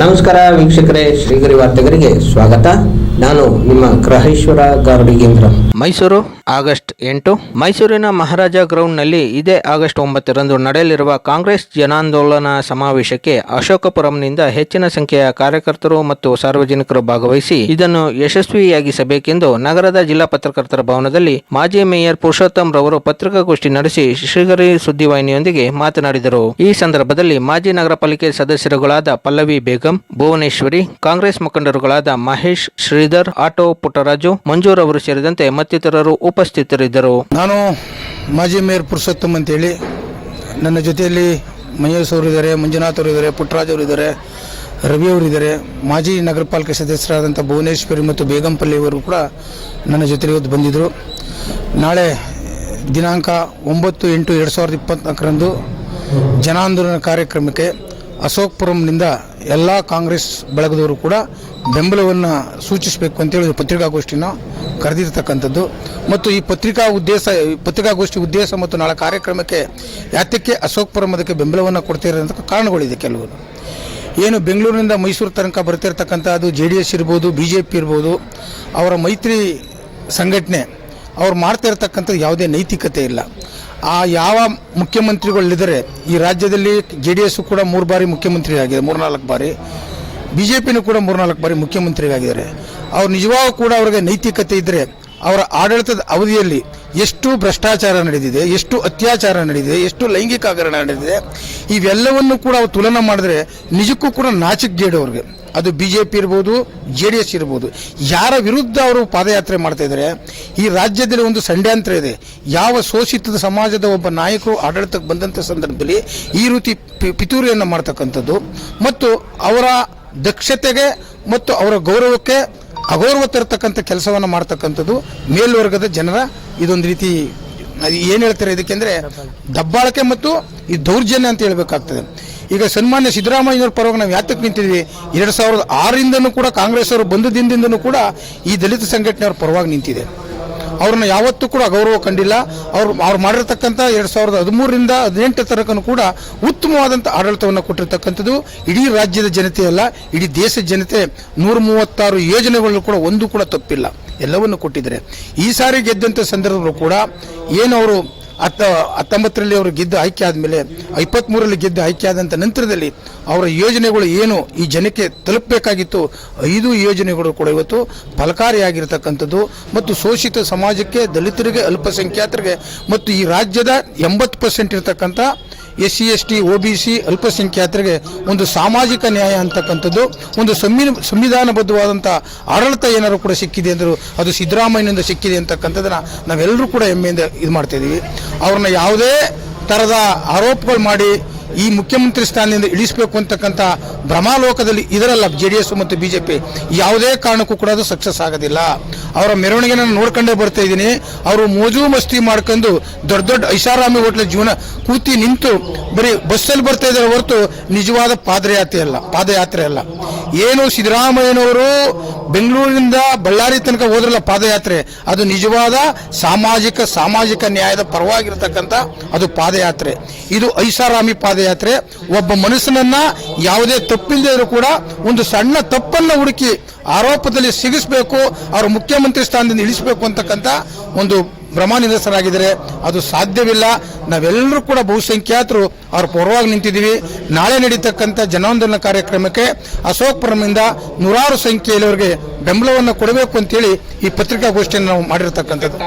ನಮಸ್ಕಾರ ವೀಕ್ಷಕರೇ, ಶ್ರೀಗರಿ ವಾರ್ತೆಗರಿಗೆ ಸ್ವಾಗತ. ನಾನು ನಿಮ್ಮ ಗ್ರಹೇಶ್ವರ ಗಾರ್ಡಿಗೇಂದ್ರ ಮೈಸೂರು, ಆಗಸ್ಟ್ ಎಂಟು. ಮೈಸೂರಿನ ಮಹಾರಾಜ ಗ್ರೌಂಡ್ನಲ್ಲಿ ಇದೇ ಆಗಸ್ಟ್ ಒಂಬತ್ತರಂದು ನಡೆಯಲಿರುವ ಕಾಂಗ್ರೆಸ್ ಜನಾಂದೋಲನ ಸಮಾವೇಶಕ್ಕೆ ಅಶೋಕಪುರಂನಿಂದ ಹೆಚ್ಚಿನ ಸಂಖ್ಯೆಯ ಕಾರ್ಯಕರ್ತರು ಮತ್ತು ಸಾರ್ವಜನಿಕರು ಭಾಗವಹಿಸಿ ಇದನ್ನು ಯಶಸ್ವಿಯಾಗಿಸಬೇಕೆಂದು ನಗರದ ಜಿಲ್ಲಾ ಪತ್ರಕರ್ತರ ಭವನದಲ್ಲಿ ಮಾಜಿ ಮೇಯರ್ ಪುರುಷೋತ್ತಮ್ ರವರು ಪತ್ರಿಕಾಗೋಷ್ಠಿ ನಡೆಸಿ ಶ್ರೀಗರಿ ಸುದ್ದಿವಾಹಿನಿಯೊಂದಿಗೆ ಮಾತನಾಡಿದರು. ಈ ಸಂದರ್ಭದಲ್ಲಿ ಮಾಜಿ ನಗರ ಪಾಲಿಕೆ ಸದಸ್ಯರುಗಳಾದ ಪಲ್ಲವಿ ಬೇಗಂ ಭುವನೇಶ್ವರಿ, ಕಾಂಗ್ರೆಸ್ ಮುಖಂಡರುಗಳಾದ ಮಹೇಶ್, ಶ್ರೀಧರ್, ಆಟೋ ಪುಟ್ಟರಾಜು, ಮಂಜೂರ್ ಅವರು ಸೇರಿದಂತೆ ಮತ್ತಿತರರು ಉಪಸ್ಥಿತರಿದ್ದರು. ನಾನು ಮಾಜಿ ಮೇಯರ್ ಪುರುಷೋತ್ತಮ್ ಅಂತೇಳಿ, ನನ್ನ ಜೊತೆಯಲ್ಲಿ ಮಹೇಶ್ ಅವರು ಇದ್ದಾರೆ, ಮಂಜುನಾಥ್ ಅವರು ಇದ್ದಾರೆ, ಪುಟ್ಟರಾಜ್ ಅವರು ಇದ್ದಾರೆ, ರವಿ ಅವರು ಇದ್ದಾರೆ, ಮಾಜಿ ನಗರ ಪಾಲಿಕೆ ಸದಸ್ಯರಾದಂಥ ಭುವನೇಶ್ವರಿ ಮತ್ತು ಬೇಗಂಪಲ್ಲಿ ಅವರು ಕೂಡ ನನ್ನ ಜೊತೆ ಇವತ್ತು ಬಂದಿದ್ದರು. ನಾಳೆ ದಿನಾಂಕ ಒಂಬತ್ತು ಎಂಟು ಎರಡು ಸಾವಿರದ ಇಪ್ಪತ್ತ್ನಾಲ್ಕರಂದು ಜನಾಂದೋಲನ ಕಾರ್ಯಕ್ರಮಕ್ಕೆ ಅಶೋಕ್ಪುರಂನಿಂದ ಎಲ್ಲ ಕಾಂಗ್ರೆಸ್ ಬಳಗದವರು ಕೂಡ ಬೆಂಬಲವನ್ನು ಸೂಚಿಸಬೇಕು ಅಂತೇಳಿ ಪತ್ರಿಕಾಗೋಷ್ಠಿನ ಕರೆದಿರ್ತಕ್ಕಂಥದ್ದು. ಮತ್ತು ಈ ಪತ್ರಿಕಾ ಉದ್ದೇಶ ಪತ್ರಿಕಾಗೋಷ್ಠಿ ಉದ್ದೇಶ ಮತ್ತು ನಾಳೆ ಕಾರ್ಯಕ್ರಮಕ್ಕೆ ಯಾತಕ್ಕೆ ಅಶೋಕ್ಪುರಂ ಅದಕ್ಕೆ ಬೆಂಬಲವನ್ನು ಕೊಡ್ತಿರೋಂಥ ಕಾರಣಗಳಿದೆ ಕೆಲವರು ಏನು ಬೆಂಗಳೂರಿನಿಂದ ಮೈಸೂರು ತನಕ ಬರ್ತಿರ್ತಕ್ಕಂಥ ಅದು ಜೆ ಡಿ ಎಸ್ ಇರ್ಬೋದು, ಬಿ ಜೆ ಪಿ ಇರ್ಬೋದು, ಅವರ ಮೈತ್ರಿ ಸಂಘಟನೆ, ಅವ್ರು ಮಾಡ್ತಾ ಇರ್ತಕ್ಕಂಥದ್ದು ಯಾವುದೇ ನೈತಿಕತೆ ಇಲ್ಲ. ಆ ಯಾವ ಮುಖ್ಯಮಂತ್ರಿಗಳಿದ್ದಾರೆ ಈ ರಾಜ್ಯದಲ್ಲಿ ಜೆ ಡಿ ಎಸ್ ಕೂಡ ಮೂರು ಬಾರಿ ಮುಖ್ಯಮಂತ್ರಿ ಆಗಿದೆ ಮೂರ್ನಾಲ್ಕು ಬಾರಿ. ಬಿ ಜೆ ಪಿನೂ ಕೂಡ ಮೂರ್ನಾಲ್ಕು ಬಾರಿ ಮುಖ್ಯಮಂತ್ರಿಯಾಗಿದ್ದಾರೆ. ಅವ್ರು ನಿಜವಾಗೂ ಕೂಡ ಅವ್ರಿಗೆ ನೈತಿಕತೆ ಇದ್ದರೆ ಅವರ ಆಡಳಿತದ ಅವಧಿಯಲ್ಲಿ ಎಷ್ಟು ಭ್ರಷ್ಟಾಚಾರ ನಡೆದಿದೆ, ಎಷ್ಟು ಅತ್ಯಾಚಾರ ನಡೆದಿದೆ, ಎಷ್ಟು ಲೈಂಗಿಕ ಹಗರಣ ನಡೆದಿದೆ, ಇವೆಲ್ಲವನ್ನು ಕೂಡ ಅವ್ರು ತುಲನೆ ಮಾಡಿದ್ರೆ ನಿಜಕ್ಕೂ ಕೂಡ ನಾಚಿಕೆಗೇಡು ಅವ್ರಿಗೆ. ಅದು ಬಿ ಜೆ ಪಿ ಇರ್ಬೋದು, ಜೆ ಡಿ ಎಸ್ ಇರ್ಬೋದು. ಯಾರ ವಿರುದ್ಧ ಅವರು ಪಾದಯಾತ್ರೆ ಮಾಡ್ತಾ ಇದ್ದಾರೆ, ಈ ರಾಜ್ಯದಲ್ಲಿ ಒಂದು ಸಂಡ್ಯಾಂತ್ರ ಇದೆ. ಯಾವ ಶೋಷಿತದ ಸಮಾಜದ ಒಬ್ಬ ನಾಯಕರು ಆಡಳಿತಕ್ಕೆ ಬಂದಂಥ ಸಂದರ್ಭದಲ್ಲಿ ಈ ರೀತಿ ಪಿತೂರಿಯನ್ನು ಮಾಡ್ತಕ್ಕಂಥದ್ದು. ಮತ್ತು ಅವರ ದಕ್ಷತೆಗೆ ಮತ್ತು ಅವರ ಗೌರವಕ್ಕೆ ಅಗೌರವ ತರತಕ್ಕಂಥ ಕೆಲಸವನ್ನು ಮಾಡ್ತಕ್ಕಂಥದ್ದು ಮೇಲ್ವರ್ಗದ ಜನರ ಇದೊಂದು ರೀತಿ ಏನು ಹೇಳ್ತಾರೆ ಇದಕ್ಕೆಂದ್ರೆ ದಬ್ಬಾಳಿಕೆ ಮತ್ತು ಈ ದೌರ್ಜನ್ಯ ಅಂತ ಹೇಳ್ಬೇಕಾಗ್ತದೆ. ಈಗ ಸನ್ಮಾನ್ಯ ಸಿದ್ದರಾಮಯ್ಯವ್ರ ಪರವಾಗಿ ನಾವು ಯಾತಕ್ಕೆ ನಿಂತಿದ್ವಿ? ಎರಡು ಸಾವಿರದ ಆರರಿಂದನೂ ಕೂಡ ಕಾಂಗ್ರೆಸ್ ಅವರು ಬಂದ ದಿನದಿಂದನೂ ಕೂಡ ಈ ದಲಿತ ಸಂಘಟನೆಯವ್ರ ಪರವಾಗಿ ನಿಂತಿದೆ. ಅವ್ರನ್ನ ಯಾವತ್ತೂ ಕೂಡ ಗೌರವ ಕಂಡಿಲ್ಲ. ಅವ್ರು ಅವ್ರು ಮಾಡಿರ್ತಕ್ಕಂಥ ಎರಡು ಸಾವಿರದ ಹದಿಮೂರರಿಂದ ಹದಿನೆಂಟು ತನಕನೂ ಕೂಡ ಉತ್ತಮವಾದಂಥ ಆಡಳಿತವನ್ನು ಕೊಟ್ಟಿರ್ತಕ್ಕಂಥದ್ದು ಇಡೀ ರಾಜ್ಯದ ಜನತೆ ಅಲ್ಲ, ಇಡೀ ದೇಶದ ಜನತೆ ನೂರ ಮೂವತ್ತಾರು ಯೋಜನೆಗಳು ಕೂಡ ಒಂದು ಕೂಡ ತಪ್ಪಿಲ್ಲ. ಎಲ್ಲವನ್ನು ಕೊಟ್ಟಿದ್ದಾರೆ. ಈ ಸಾರಿ ಗೆದ್ದಂಥ ಸಂದರ್ಭದಲ್ಲೂ ಕೂಡ ಏನು ಅವರು ಹತ್ತ ಹತ್ತೊಂಬತ್ತರಲ್ಲಿ ಅವರು ಗೆದ್ದು ಆಯ್ಕೆ ಆದಮೇಲೆ ಇಪ್ಪತ್ತ್ಮೂರರಲ್ಲಿ ಗೆದ್ದು ಆಯ್ಕೆ ಆದಂಥ ನಂತರದಲ್ಲಿ ಅವರ ಯೋಜನೆಗಳು ಏನು ಈ ಜನಕ್ಕೆ ತಲುಪಬೇಕಾಗಿತ್ತು ಐದು ಯೋಜನೆಗಳು ಕೂಡ ಇವತ್ತು ಫಲಕಾರಿಯಾಗಿರ್ತಕ್ಕಂಥದ್ದು ಮತ್ತು ಶೋಷಿತ ಸಮಾಜಕ್ಕೆ ದಲಿತರಿಗೆ ಅಲ್ಪಸಂಖ್ಯಾತರಿಗೆ ಮತ್ತು ಈ ರಾಜ್ಯದ ಎಂಬತ್ತು ಪರ್ಸೆಂಟ್ ಇರತಕ್ಕಂಥ S C S T O B C ಅಲ್ಪಸಂಖ್ಯಾತರಿಗೆ ಒಂದು ಸಾಮಾಜಿಕ ನ್ಯಾಯ ಅಂತಕ್ಕಂಥದ್ದು, ಒಂದು ಸಂವಿಧಾನ ಸಂವಿಧಾನಬದ್ಧವಾದಂಥ ಆಡಳಿತ ಏನಾದರೂ ಕೂಡ ಸಿಕ್ಕಿದೆ ಅಂದರು ಅದು ಸಿದ್ದರಾಮಯ್ಯನಿಂದ ಸಿಕ್ಕಿದೆ ಅಂತಕ್ಕಂಥದ್ದನ್ನು ನಾವೆಲ್ಲರೂ ಕೂಡ ಹೆಮ್ಮೆಯಿಂದ ಇದು ಮಾಡ್ತಾಯಿದ್ದೀವಿ ಅವ್ರನ್ನ ಯಾವುದೇ ಥರದ ಆರೋಪಗಳು ಮಾಡಿ ಈ ಮುಖ್ಯಮಂತ್ರಿ ಸ್ಥಾನದಿಂದ ಇಳಿಸಬೇಕು ಅಂತಕ್ಕಂಥ ಭ್ರಮಾಲೋಕದಲ್ಲಿ ಇದರಲ್ಲ ಜೆ ಡಿ ಎಸ್ ಮತ್ತು ಬಿ ಜೆ ಪಿ ಯಾವುದೇ ಕಾರಣಕ್ಕೂ ಕೂಡ ಅದು ಸಕ್ಸಸ್ ಆಗೋದಿಲ್ಲ. ಅವರ ಮೆರವಣಿಗೆ ನಾನು ನೋಡ್ಕೊಂಡೇ ಬರ್ತಾ ಇದ್ದೀನಿ. ಅವರು ಮೋಜು ಮಸ್ತಿ ಮಾಡ್ಕೊಂಡು ದೊಡ್ಡ ದೊಡ್ಡ ಐಷಾರಾಮಿ ಹೋಟ್ಲ ಜೀವನ ಕೂತಿ ನಿಂತು ಬರೀ ಬಸ್ಸಲ್ಲಿ ಬರ್ತಾ ಇದ್ದಾರೆ ಹೊರತು ನಿಜವಾದ ಪಾದಯಾತ್ರೆ ಅಲ್ಲ ಪಾದಯಾತ್ರೆ ಅಲ್ಲ. ಏನು ಸಿದ್ದರಾಮಯ್ಯನವರು ಬೆಂಗಳೂರಿನಿಂದ ಬಳ್ಳಾರಿ ತನಕ ಹೋದ್ರಲ್ಲ ಪಾದಯಾತ್ರೆ, ಅದು ನಿಜವಾದ ಸಾಮಾಜಿಕ ಸಾಮಾಜಿಕ ನ್ಯಾಯದ ಪರವಾಗಿರ್ತಕ್ಕಂಥ ಅದು ಪಾದಯಾತ್ರೆ. ಇದು ಐಷಾರಾಮಿ ಪಾದಯಾತ್ರೆ. ಒಬ್ಬ ಮನುಷ್ಯನನ್ನ ಯಾವುದೇ ತಪ್ಪಿಲ್ಲದೆ ಇದ್ರೂ ಕೂಡ ಒಂದು ಸಣ್ಣ ತಪ್ಪನ್ನು ಹುಡುಕಿ ಆರೋಪದಲ್ಲಿ ಸಿಗಿಸಬೇಕು ಅವರು ಮುಖ್ಯಮಂತ್ರಿ ಸ್ಥಾನದಿಂದ ಇಳಿಸಬೇಕು ಅಂತಕ್ಕಂಥ ಒಂದು ಭ್ರಮಾನಿರಸರಾಗಿದ್ದಾರೆ ಅದು ಸಾಧ್ಯವಿಲ್ಲ. ನಾವೆಲ್ಲರೂ ಕೂಡ ಬಹುಸಂಖ್ಯಾತರು ಅವ್ರ ಪರವಾಗಿ ನಿಂತಿದ್ದೀವಿ. ನಾಳೆ ನಡೀತಕ್ಕಂಥ ಜನಾಂದೋಲನ ಕಾರ್ಯಕ್ರಮಕ್ಕೆ ಅಶೋಕ್ಪುರಮಿಂದ ನೂರಾರು ಸಂಖ್ಯೆಯಲ್ಲಿವರಿಗೆ ಬೆಂಬಲವನ್ನು ಕೊಡಬೇಕು ಅಂತೇಳಿ ಈ ಪತ್ರಿಕಾಗೋಷ್ಠಿಯನ್ನು ನಾವು ಮಾಡಿರ್ತಕ್ಕಂಥದ್ದು.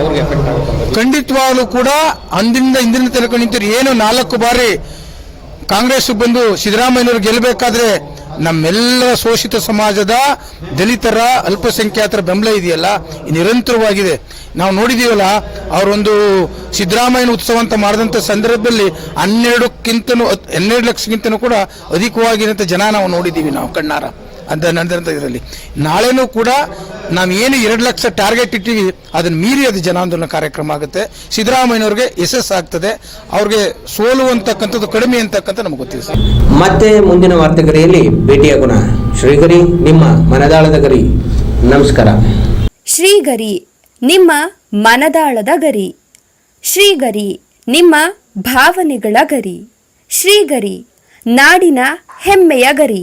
ಅವ್ರಿಗೆ ಖಂಡಿತವಾಗ್ಲೂ ಕೂಡ ಅಂದಿನಿಂದ ಇಂದಿನ ತನಕ ನಿಂತಿರು ಏನು ನಾಲ್ಕು ಬಾರಿ ಕಾಂಗ್ರೆಸ್ ಬಂದು ಸಿದ್ದರಾಮಯ್ಯನವರು ಗೆಲ್ಲಬೇಕಾದ್ರೆ ನಮ್ಮೆಲ್ಲರ ಶೋಷಿತ ಸಮಾಜದ ದಲಿತರ ಅಲ್ಪಸಂಖ್ಯಾತರ ಬೆಂಬಲ ಇದೆಯಲ್ಲ ಇದು ನಿರಂತರವಾಗಿದೆ. ನಾವು ನೋಡಿದೀವಲ್ಲ, ಅವರೊಂದು ಸಿದ್ದರಾಮಯ್ಯನ ಉತ್ಸವ ಅಂತ ಮಾಡಿದಂಥ ಸಂದರ್ಭದಲ್ಲಿ ಹನ್ನೆರಡಕ್ಕಿಂತನೂ ಹನ್ನೆರಡು ಲಕ್ಷಕ್ಕಿಂತನೂ ಕೂಡ ಅಧಿಕವಾಗಿರೋಂಥ ಜನ ನಾವು ನೋಡಿದ್ದೀವಿ ನಾವು, ಕಣ್ಣಾರ. ಅಂತ ನಂತರ ಇದರಲ್ಲಿ. ನಾಳೆನೂ ಕೂಡ ನಾವು ಏನು ಎರಡು ಲಕ್ಷ ಟಾರ್ಗೆಟ್ ಇಟ್ಟಿವಿ ಅದನ್ನು ಮೀರಿ ಅದು ಜನಾಂದೋಲನ ಕಾರ್ಯಕ್ರಮ ಆಗುತ್ತೆ. ಸಿದ್ದರಾಮಯ್ಯನವ್ರಿಗೆ ಯಶಸ್ಸು ಆಗ್ತದೆ. ಅವ್ರಿಗೆ ಸೋಲು ಅಂತಕ್ಕಂಥದ್ದು ಕಡಿಮೆ ಅಂತಕ್ಕಂಥ ನಮ್ಗೆ ಗೊತ್ತಿದೆ ಸರ್. ಮತ್ತೆ ಮುಂದಿನ ವಾರ್ತೆಗರಿಯಲ್ಲಿ ಭೇಟಿಯಾಗೋಣ. ಶ್ರೀಗರಿ ನಿಮ್ಮ ಮನದಾಳದ ಗರಿ. ನಮಸ್ಕಾರ. ಶ್ರೀಗರಿ ನಿಮ್ಮ ಮನದಾಳದ ಗರಿ. ಶ್ರೀಗರಿ ನಿಮ್ಮ ಭಾವನೆಗಳ ಗರಿ. ಶ್ರೀಗರಿ ನಾಡಿನ ಹೆಮ್ಮೆಯ ಗರಿ.